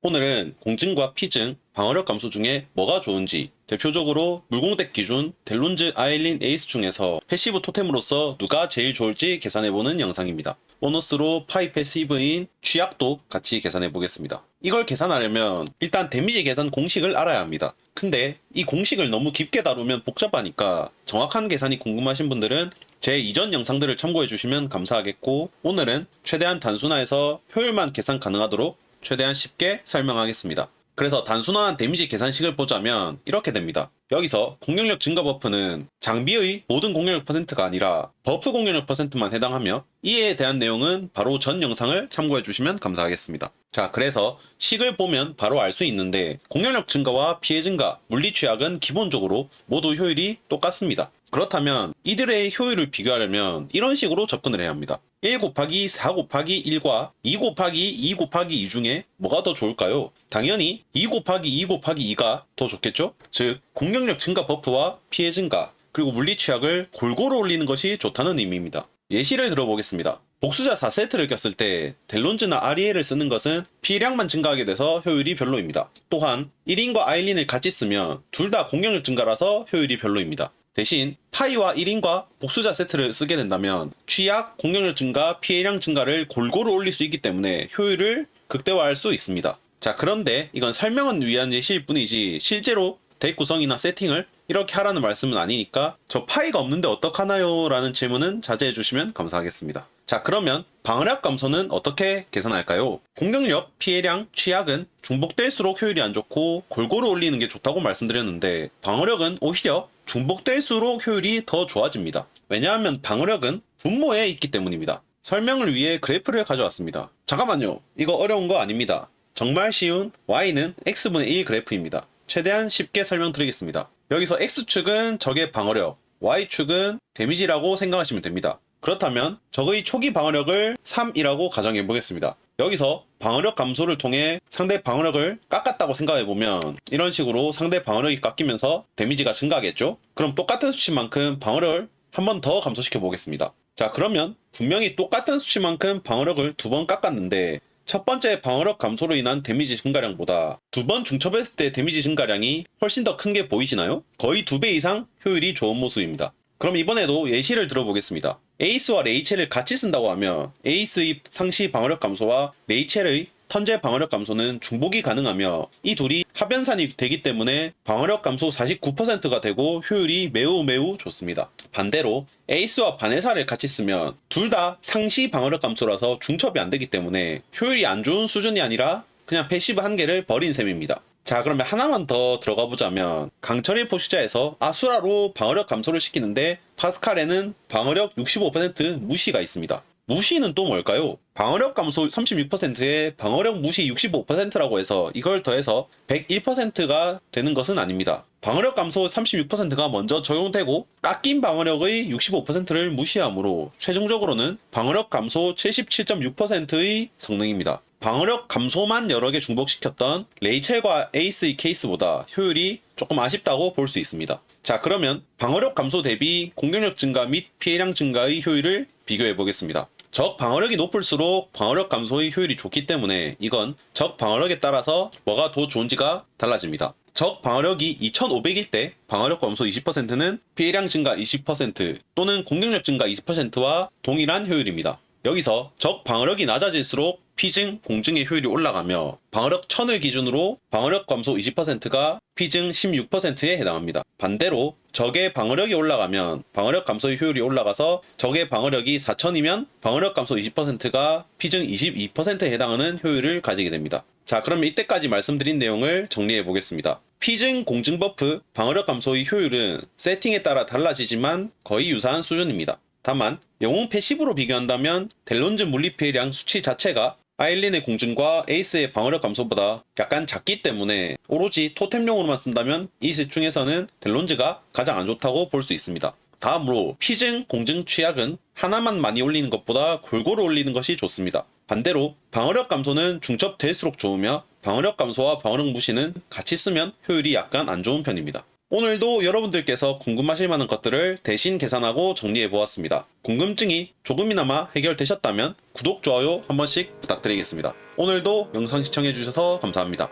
오늘은 공증과 피증, 방어력 감소 중에 뭐가 좋은지 대표적으로 물공덱 기준 델론즈 아일린 에이스 중에서 패시브 토템으로서 누가 제일 좋을지 계산해보는 영상입니다. 보너스로 파이 패시브인 취약도 같이 계산해보겠습니다. 이걸 계산하려면 일단 데미지 계산 공식을 알아야 합니다. 근데 이 공식을 너무 깊게 다루면 복잡하니까 정확한 계산이 궁금하신 분들은 제 이전 영상들을 참고해 주시면 감사하겠고 오늘은 최대한 단순화해서 효율만 계산 가능하도록 최대한 쉽게 설명하겠습니다. 그래서 단순화한 데미지 계산식을 보자면 이렇게 됩니다. 여기서 공격력 증가 버프는 장비의 모든 공격력 퍼센트가 아니라 버프 공격력 퍼센트만 해당하며 이에 대한 내용은 바로 전 영상을 참고해 주시면 감사하겠습니다. 자, 그래서 식을 보면 바로 알 수 있는데 공격력 증가와 피해 증가, 물리 취약은 기본적으로 모두 효율이 똑같습니다. 그렇다면 이들의 효율을 비교하려면 이런 식으로 접근을 해야 합니다. 1 곱하기 4 곱하기 1과 2 곱하기 2 곱하기 2 중에 뭐가 더 좋을까요? 당연히 2 곱하기 2 곱하기 2가 더 좋겠죠? 즉, 공격력 증가 버프와 피해 증가, 그리고 물리 취약을 골고루 올리는 것이 좋다는 의미입니다. 예시를 들어보겠습니다. 복수자 4세트를 꼈을 때 델론즈나 아리에를 쓰는 것은 피해량만 증가하게 돼서 효율이 별로입니다. 또한 1인과 아일린을 같이 쓰면 둘 다 공격력 증가라서 효율이 별로입니다. 대신 파이와 1인과 복수자 세트를 쓰게 된다면 취약, 공격력 증가, 피해량 증가를 골고루 올릴 수 있기 때문에 효율을 극대화할 수 있습니다. 자 그런데 이건 설명은 위한 예시일 뿐이지 실제로 덱 구성이나 세팅을 이렇게 하라는 말씀은 아니니까 저 파이가 없는데 어떡하나요? 라는 질문은 자제해 주시면 감사하겠습니다. 자 그러면 방어력 감소는 어떻게 계산할까요? 공격력, 피해량, 취약은 중복될수록 효율이 안 좋고 골고루 올리는 게 좋다고 말씀드렸는데 방어력은 오히려 중복될수록 효율이 더 좋아집니다. 왜냐하면 방어력은 분모에 있기 때문입니다. 설명을 위해 그래프를 가져왔습니다. 잠깐만요. 이거 어려운 거 아닙니다. 정말 쉬운 y는 x분의 1 그래프입니다. 최대한 쉽게 설명드리겠습니다. 여기서 x축은 적의 방어력, y축은 데미지라고 생각하시면 됩니다. 그렇다면 적의 초기 방어력을 3이라고 가정해 보겠습니다. 여기서 방어력 감소를 통해 상대 방어력을 깎았다고 생각해 보면 이런 식으로 상대 방어력이 깎이면서 데미지가 증가하겠죠? 그럼 똑같은 수치만큼 방어력을 한 번 더 감소시켜 보겠습니다. 자, 그러면 분명히 똑같은 수치만큼 방어력을 두 번 깎았는데 첫 번째 방어력 감소로 인한 데미지 증가량보다 두 번 중첩했을 때 데미지 증가량이 훨씬 더 큰 게 보이시나요? 거의 두 배 이상 효율이 좋은 모습입니다. 그럼 이번에도 예시를 들어보겠습니다. 에이스와 레이첼을 같이 쓴다고 하면 에이스의 상시 방어력 감소와 레이첼의 턴제 방어력 감소는 중복이 가능하며 이 둘이 합연산이 되기 때문에 방어력 감소 49%가 되고 효율이 매우 매우 좋습니다. 반대로 에이스와 바네사를 같이 쓰면 둘 다 상시 방어력 감소라서 중첩이 안 되기 때문에 효율이 안 좋은 수준이 아니라 그냥 패시브 한 개를 버린 셈입니다. 자 그러면 하나만 더 들어가 보자면 강철의 포시자에서 아수라로 방어력 감소를 시키는데 파스칼에는 방어력 65% 무시가 있습니다. 무시는 또 뭘까요? 방어력 감소 36%에 방어력 무시 65%라고 해서 이걸 더해서 101%가 되는 것은 아닙니다. 방어력 감소 36%가 먼저 적용되고 깎인 방어력의 65%를 무시하므로 최종적으로는 방어력 감소 77.6%의 성능입니다. 방어력 감소만 여러 개 중복시켰던 레이첼과 에이스의 케이스보다 효율이 조금 아쉽다고 볼 수 있습니다. 자, 그러면 방어력 감소 대비 공격력 증가 및 피해량 증가의 효율을 비교해 보겠습니다. 적 방어력이 높을수록 방어력 감소의 효율이 좋기 때문에 이건 적 방어력에 따라서 뭐가 더 좋은지가 달라집니다. 적 방어력이 2500일 때 방어력 감소 20%는 피해량 증가 20% 또는 공격력 증가 20%와 동일한 효율입니다. 여기서 적 방어력이 낮아질수록 피증, 공증의 효율이 올라가며 방어력 1000을 기준으로 방어력 감소 20%가 피증 16%에 해당합니다. 반대로 적의 방어력이 올라가면 방어력 감소의 효율이 올라가서 적의 방어력이 4000이면 방어력 감소 20%가 피증 22%에 해당하는 효율을 가지게 됩니다. 자, 그러면 이때까지 말씀드린 내용을 정리해 보겠습니다. 피증, 공증 버프, 방어력 감소의 효율은 세팅에 따라 달라지지만 거의 유사한 수준입니다. 다만 영웅 패시브로 비교한다면 델론즈 물리 피해량 수치 자체가 아일린의 공증과 에이스의 방어력 감소보다 약간 작기 때문에 오로지 토템용으로만 쓴다면 이 셋 중에서는 델론즈가 가장 안 좋다고 볼 수 있습니다. 다음으로 피증, 공증, 취약은 하나만 많이 올리는 것보다 골고루 올리는 것이 좋습니다. 반대로 방어력 감소는 중첩될수록 좋으며 방어력 감소와 방어력 무시는 같이 쓰면 효율이 약간 안 좋은 편입니다. 오늘도 여러분들께서 궁금하실 만한 것들을 대신 계산하고 정리해 보았습니다. 궁금증이 조금이나마 해결되셨다면 구독, 좋아요 한 번씩 부탁드리겠습니다. 오늘도 영상 시청해 주셔서 감사합니다.